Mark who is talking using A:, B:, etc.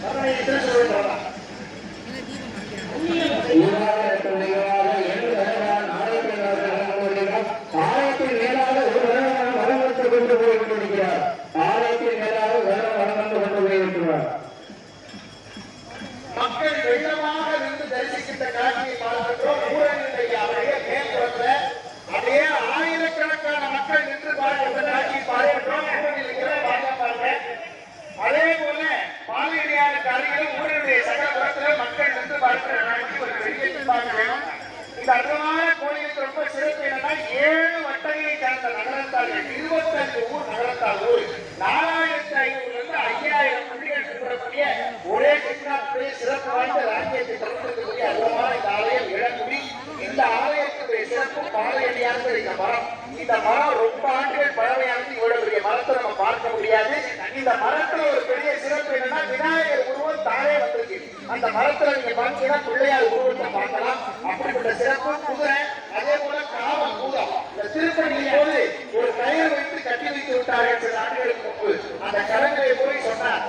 A: Para ahí, tres horas. பாலையடியாருக்கு அருகிலும் ஊரினுடைய சகலபுரத்துல மக்கள் வந்து பார்க்கிற காட்சி ஒரு பெரிய இந்த அற்புதமான கோயிலுக்கு ரொம்ப சிறப்பு என்னன்னா ஏழு வட்டங்களை சேர்ந்த நகரத்தார்கள் இருபத்தஞ்சு ஊர் நகரத்தார். ஊர் நாலாயிரத்தி ஐநூறுல இருந்து ஐயாயிரம் புள்ளிகள் பெறக்கூடிய ஒரே கிருஷ்ணாத்துடைய சிறப்பு வாய்ந்த ராஜ்யத்தை தொடர்புக்கூடிய அற்புதமான இந்த ஆலயம் இளங்குடி இந்த ஆலயத்துடைய சிறப்பு பாலையடியானது இந்த மரம். இந்த மரம் ரொம்ப ஆண்டுகள் பழமையானது. இவ்வளவு பெரிய மரத்தை நம்ம பார்க்க முடியாது. இந்த மரத்துல ஒரு பெரிய சிறப்பு என்னன்னா விநாயகர் அந்த மரத்துல நீங்க பாத்தீங்கன்னா பிள்ளையார் உருவத்தை பார்க்கலாம். அப்படிப்பட்ட சிறப்பு. குதிரை